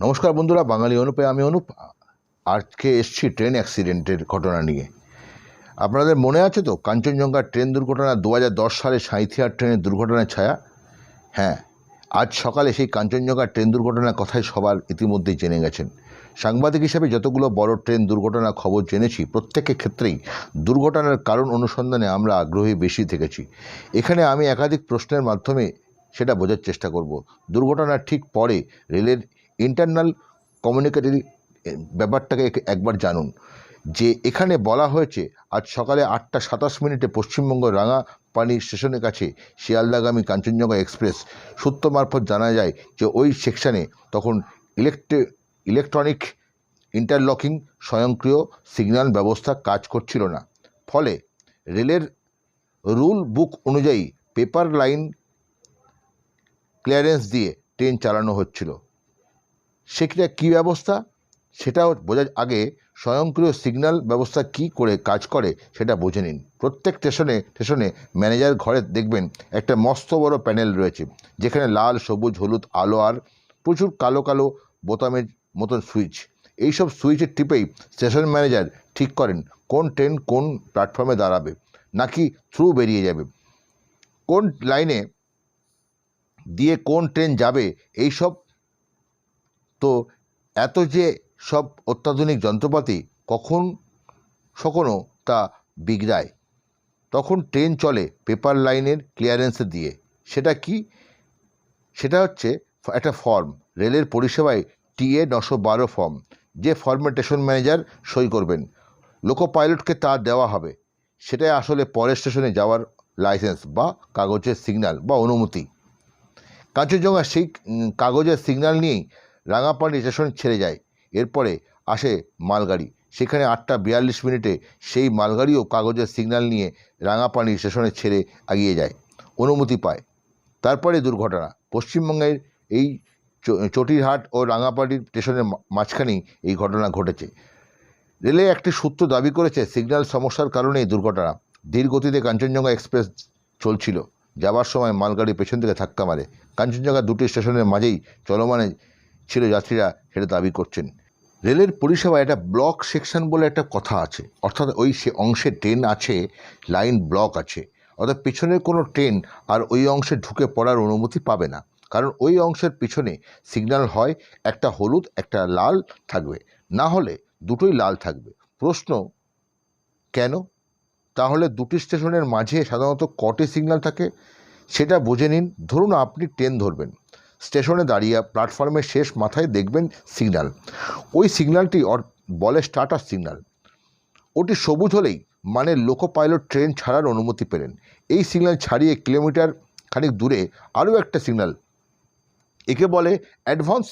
নমস্কার বন্ধুরা, বাঙালি অনুপে, আমি অনুপ। আজকে এসছি ট্রেন অ্যাক্সিডেন্টের ঘটনা নিয়ে। আপনাদের মনে আছে তো, কাঞ্চনজঙ্ঘার ট্রেন দুর্ঘটনা দু হাজার দশ সালে সাঁইথিয়ার ট্রেনের দুর্ঘটনার ছায়া? হ্যাঁ আজ সকালে সেই কাঞ্চনজঙ্ঘার ট্রেন দুর্ঘটনার কথাই সবার ইতিমধ্যেই জেনে গেছেন। সাংবাদিক হিসেবে যতগুলো বড় ট্রেন দুর্ঘটনার খবর জেনেছি, প্রত্যেকের ক্ষেত্রেই দুর্ঘটনার কারণ অনুসন্ধানে আমরা আগ্রহী বেশি থেকেছি। এখানে আমি একাধিক প্রশ্নের মাধ্যমে সেটা বোঝার চেষ্টা করব। দুর্ঘটনার ঠিক পরে রেলের ইন্টারনাল কমিউনিকেটরি ব্যাপারটাকে এক- একবার জানুন। যে এখানে বলা হয়েছে, আজ সকালে আটটা সাতাশ মিনিটে পশ্চিমবঙ্গ রাঙাপানি স্টেশনের কাছে শিয়ালদাগামী কাঞ্চনজঙ্ঘা এক্সপ্রেস সূত্র মারফত জানা যায় যে ওই সেকশানে তখন ইলেকট্রি ইলেকট্রনিক ইন্টারলকিং স্বয়ংক্রিয় সিগন্যাল ব্যবস্থা কাজ করছিল না। ফলে রেলের রুল বুক অনুযায়ী পেপার লাইন ক্লিয়ারেন্স দিয়ে ট্রেন চালানো হচ্ছিল। সেটা কী ব্যবস্থা? সেটাও বোঝার আগে স্বয়ংক্রিয় সিগন্যাল ব্যবস্থা কি করে কাজ করে সেটা বুঝে নিন। প্রত্যেক স্টেশনে স্টেশনে ম্যানেজার ঘরে দেখবেন একটা মস্ত বড় প্যানেল রয়েছে, যেখানে লাল, সবুজ, হলুদ, আলো আর প্রচুর কালো কালো বোতামের মতন সুইচ। এইসব সুইচের টিপেই স্টেশন ম্যানেজার ঠিক করেন কোন ট্রেন কোন প্ল্যাটফর্মে দাঁড়াবে, নাকি থ্রু বেরিয়ে যাবে, কোন লাইনে দিয়ে কোন ট্রেন যাবে এই সব তো এত যে সব অত্যাধুনিক যন্ত্রপাতি কখন কখনো তা বিগড়ায়? তখন ট্রেন চলে পেপার লাইনের ক্লিয়ারেন্সে দিয়ে। সেটা কি? সেটা হচ্ছে একটা ফর্ম। রেলের পরিষেবায় টিএ নশো বারো ফর্ম, যে ফর্মে স্টেশন ম্যানেজার সই করবেন। লোকো পাইলটকে তা দেওয়া হবে। সেটাই আসলে পরের স্টেশনে যাওয়ার লাইসেন্স বা কাগজের সিগন্যাল বা অনুমতি। কাঞ্চনজঙ্ঘা সেই কাগজের সিগন্যাল নিয়েই রাঙাপানি স্টেশন ছেড়ে যায়। এরপরে আসে মালগাড়ি। সেখানে আটটা বিয়াল্লিশ মিনিটে সেই মালগাড়িও কাগজের সিগন্যাল নিয়ে রাঙাপানি স্টেশনে ছেড়ে এগিয়ে যায়। অনুমতি পায়। তারপরে দুর্ঘটনা। পশ্চিমবঙ্গের এই চটিরহাট ও রাঙাপাড়ির স্টেশনের মাঝখানেই এই ঘটনা ঘটেছে। রেলে একটি সূত্র দাবি করেছে, সিগন্যাল সমস্যার কারণেই দুর্ঘটনা। ধীর গতিতে কাঞ্চনজঙ্ঘা এক্সপ্রেস চলছিল। যাবার সময় মালগাড়ি পেছন থেকে ধাক্কা মারে। কাঞ্চনজঙ্ঘা দুটি স্টেশনের মাঝেই চলমানে ছিল যাত্রীরা সেটা দাবি করছেন। রেলের পরিষেবা একটা ব্লক সেকশন বলে একটা কথা আছে। অর্থাৎ ওই সে অংশে ট্রেন আছে, লাইন ব্লক আছে। অর্থাৎ পিছনের কোনো ট্রেন আর ওই অংশে ঢুকে পড়ার অনুমতি পাবে না। কারণ ওই অংশের পিছনে সিগন্যাল হয়, একটা হলুদ, একটা লাল থাকবে। না হলে দুটোই লাল থাকবে। প্রশ্ন, কেন? তাহলে দুটি স্টেশনের মাঝে সাধারণত কটি সিগন্যাল থাকে? সেটা বুঝে নিন। ধরুন আপনি ট্রেন ধরবেন। স্টেশনে দাঁড়িয়ে প্ল্যাটফর্মের শেষ মাথায় দেখবেন সিগন্যাল। ওই সিগন্যালটি অর- বলে স্টার্টার সিগন্যাল। ওটি সবুজ হলেই মানে লোকো পাইলট ট্রেন ছাড়ার অনুমতি পেলেন। এই সিগন্যাল ছাড়িয়ে কিলোমিটার খানিক দূরে আরও একটা সিগন্যাল, একে বলে অ্যাডভান্স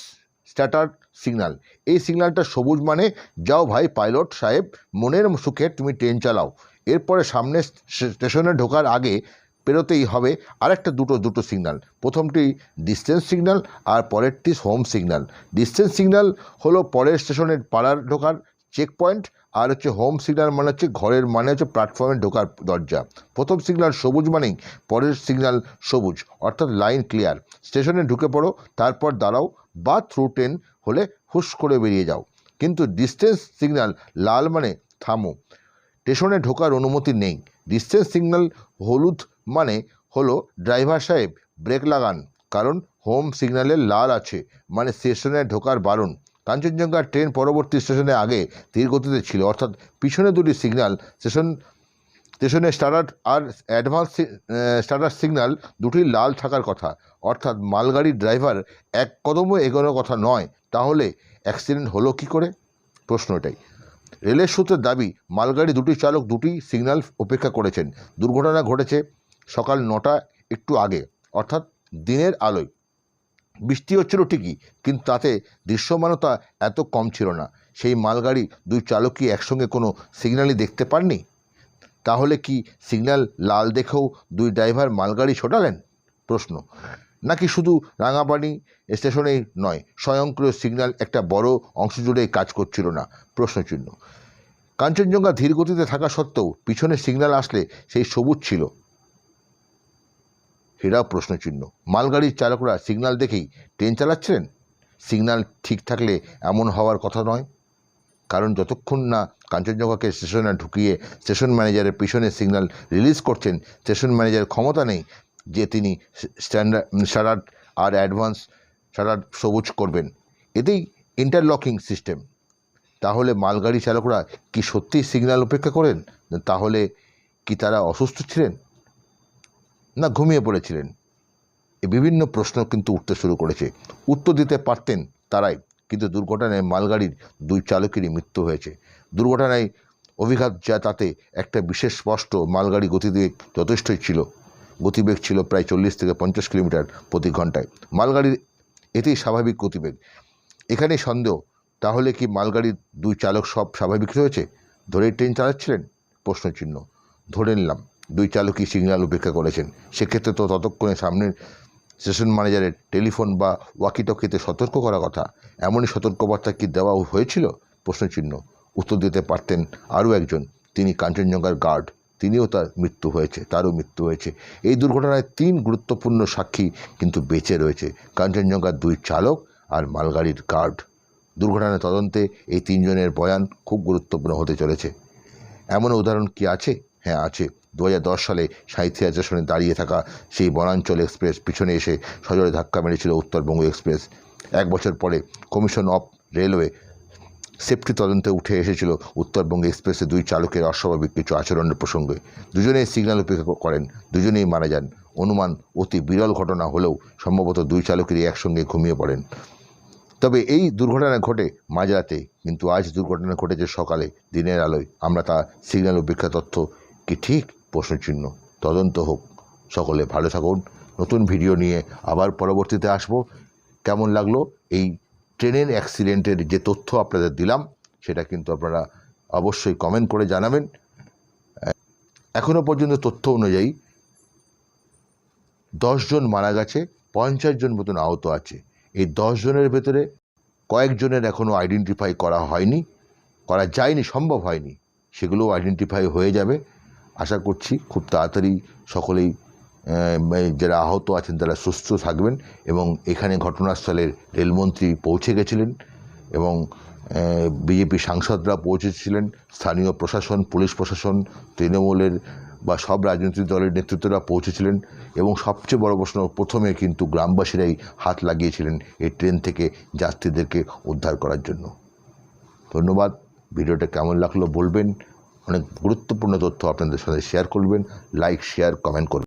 স্ট্যাটার সিগন্যাল। এই সিগন্যালটা সবুজ মানে যাও ভাই পাইলট সাহেব, মনের সুখে তুমি ট্রেন চালাও। এরপরে সামনে স্টেশনে ঢোকার আগে পেরোতেই হবে আরেকটা দুটো দুটো সিগনাল প্রথমটি ডিস্টেন্স সিগনাল আর পরেরটি হোম সিগনাল ডিস্টেন্স সিগনাল হলো পরের স্টেশনের পাড়ার ঢোকার চেক পয়েন্ট আর হচ্ছে হোম সিগনাল মানে হচ্ছে ঘরের মানে হচ্ছে প্ল্যাটফর্মে ঢোকার দরজা। প্রথম সিগনাল সবুজ মানেই পরের সিগনাল সবুজ, অর্থাৎ লাইন ক্লিয়ার স্টেশনে ঢুকে পড়ো, তারপর দাঁড়াও বা থ্রু ট্রেন হলে হুশ করে বেরিয়ে যাও। কিন্তু ডিস্টেন্স সিগনাল লাল মানে থামো। স্টেশনে ঢোকার অনুমতি নেই। ডিস্টেন্স সিগনাল হলুদ মানে হলো ড্রাইভার সাহেব ব্রেক লাগান, কারণ হোম সিগন্যালে লাল আছে মানে স্টেশনে ঢোকার বারণ। কাঞ্চনজঙ্ঘা ট্রেন পরবর্তী স্টেশনে আগে ধীর গতিতে ছিল, অর্থাৎ পিছনে দুটি সিগন্যাল স্টেশন স্টেশনে স্টার্টার আর অ্যাডভান্স স্টার্টার সিগন্যাল দুটি লাল থাকার কথা। অর্থাৎ মালগাড়ির ড্রাইভার এক কদমও এগোনোর কথা নয়, তাহলে অ্যাক্সিডেন্ট হলো কি করে? প্রশ্ন এটাই। রেলের সূত্রের দাবি, মালগাড়ি দুটি চালক দুটি সিগন্যাল উপেক্ষা করেছেন। দুর্ঘটনা ঘটেছে সকাল নটা একটু আগে, অর্থাৎ দিনের আলোয়। বৃষ্টি হচ্ছিল ঠিকই, কিন্তু তাতে দৃশ্যমানতা এত কম ছিল না। সেই মালগাড়ি দুই চালক কি একসঙ্গে কোনো সিগন্যালই দেখতে পাননি? তাহলে কি সিগন্যাল লাল দেখেও দুই ড্রাইভার মালগাড়ি ছোটালেন? প্রশ্ন। নাকি শুধু রাঙাপানি স্টেশনেই নয়, স্বয়ংক্রিয় সিগন্যাল একটা বড় অংশ জুড়েই কাজ করছিল না? প্রশ্নচিহ্ন। কাঞ্চনজঙ্ঘা ধীর গতিতে থাকা সত্ত্বেও পিছনে সিগন্যাল আসলে সেই সবুজ ছিল। সেটাও প্রশ্নচিহ্ন। মালগাড়ির চালকরা সিগনাল দেখেই ট্রেন চালাচ্ছিলেন? সিগনাল ঠিক থাকলে এমন হওয়ার কথা নয়? কারণ যতক্ষণ না কাঞ্চনজঙ্ঘাকে স্টেশনে ঢুকিয়ে স্টেশন ম্যানেজারের পিছনে সিগন্যাল রিলিজ করছেন, স্টেশন ম্যানেজারের ক্ষমতা নেই যে তিনি স্ট্যান্ডার্ড শাটার আর অ্যাডভান্স শাটার সবুজ করবেন। এতেই ইন্টারলকিং সিস্টেম। তাহলে মালগাড়ি চালকরা কি সত্যিই সিগন্যাল উপেক্ষা করেন? তাহলে কি তারা অসুস্থ ছিলেন? না ঘুমিয়ে পড়েছিলেন। এ বিভিন্ন প্রশ্ন কিন্তু উঠতে শুরু করেছে। উত্তর দিতে পারতেন তারাই, কিন্তু দুর্ঘটনায় মালগাড়ির দুই চালকেরই মৃত্যু হয়েছে। দুর্ঘটনায় অভিঘাত যা তাতে একটা বিশেষ স্পষ্ট মালগাড়ি গতিবেগ যথেষ্টই ছিল। গতিবেগ ছিল প্রায় চল্লিশ থেকে পঞ্চাশ কিলোমিটার প্রতি ঘন্টায় মালগাড়ির এতেই স্বাভাবিক গতিবেগ। এখানেই সন্দেহ, তাহলে কি মালগাড়ির দুই চালক সব স্বাভাবিক রয়েছে? ধরেই ট্রেন চালাচ্ছিলেন? প্রশ্নচিহ্ন। ধরে নিলাম। দুই চালকই সিগন্যাল উপেক্ষা করেছেন। সেক্ষেত্রে তো ততক্ষণে সামনের স্টেশন ম্যানেজারের টেলিফোন বা ওয়াকিটকিতে সতর্ক করা কথা। এমনই সতর্কবার্তা কি দেওয়া হয়েছিল? প্রশ্নচিহ্ন। উত্তর দিতে পারতেন আরও একজন। তিনি কাঞ্চনজঙ্ঘার গার্ড তিনিও তার মৃত্যু হয়েছে, তারও মৃত্যু হয়েছে। এই দুর্ঘটনায় তিন গুরুত্বপূর্ণ সাক্ষী কিন্তু বেঁচে রয়েছে। কাঞ্চনজঙ্ঘার দুই চালক আর মালগাড়ির গার্ড দুর্ঘটনার তদন্তে এই তিনজনের বয়ান খুব গুরুত্বপূর্ণ হতে চলেছে। এমন উদাহরণ কি আছে? হ্যাঁ আছে। দু হাজার দশ সালে সাঁইথিয়া স্টেশনে দাঁড়িয়ে থাকা সেই বনাঞ্চল এক্সপ্রেস পিছনে এসে সজোরে ধাক্কা মেরেছিল উত্তরবঙ্গ এক্সপ্রেস। এক বছর পরে কমিশন অফ রেলওয়ে সেফটি তদন্তে উঠে এসেছিল উত্তরবঙ্গ এক্সপ্রেসে দুই চালকের অস্বাভাবিক কিছু আচরণের প্রসঙ্গে। দুজনেই সিগন্যাল উপেক্ষা করেন, দুজনেই মারা যান। অনুমান অতি বিরল ঘটনা হলেও সম্ভবত দুই চালকেরই একসঙ্গে ঘুমিয়ে পড়েন। তবে এই দুর্ঘটনা ঘটে মাঝরাতে, কিন্তু আজ দুর্ঘটনা ঘটেছে সকালে, দিনের আলোয়। আমরা তা সিগন্যাল উপেক্ষা তথ্য কি ঠিক প্রশ্নচিহ্ন তদন্ত হোক। সকলে ভালো থাকুন। নতুন ভিডিও নিয়ে আবার পরবর্তীতে আসব। কেমন লাগল? এই ট্রেনের অ্যাক্সিডেন্টের যে তথ্য আপনাদের দিলাম, সেটা কিন্তু আপনারা অবশ্যই কমেন্ট করে জানাবেন। এখনও পর্যন্ত তথ্য অনুযায়ী দশজন মারা গেছে, পঞ্চাশ জন মতন আহত আছে। এই দশজনের ভেতরে কয়েকজনের এখনও আইডেন্টিফাই করা হয়নি, করা যায়নি, সম্ভব হয়নি। সেগুলোও আইডেন্টিফাই হয়ে যাবে। আশা করছি খুব তাড়াতাড়ি সকলেই যারা আহত আছেন তারা সুস্থ থাকবেন এবং এখানে ঘটনাস্থলের রেলমন্ত্রী পৌঁছে গেছিলেন এবং বিজেপি সাংসদরা পৌঁছেছিলেন, স্থানীয় প্রশাসন, পুলিশ প্রশাসন, তৃণমূলের বা সব রাজনৈতিক দলের নেতৃত্বরা পৌঁছেছিলেন এবং সবচেয়ে বড় প্রশ্ন, প্রথমে কিন্তু গ্রামবাসীরাই হাত লাগিয়েছিলেন এই ট্রেন থেকে যাত্রীদেরকে উদ্ধার করার জন্য। ধন্যবাদ। ভিডিওটা কেমন লাগল বলবেন। অনেক গুরুত্বপূর্ণ তথ্য আপনাদের সাথে শেয়ার করবেন লাইক শেয়ার কমেন্ট করবেন।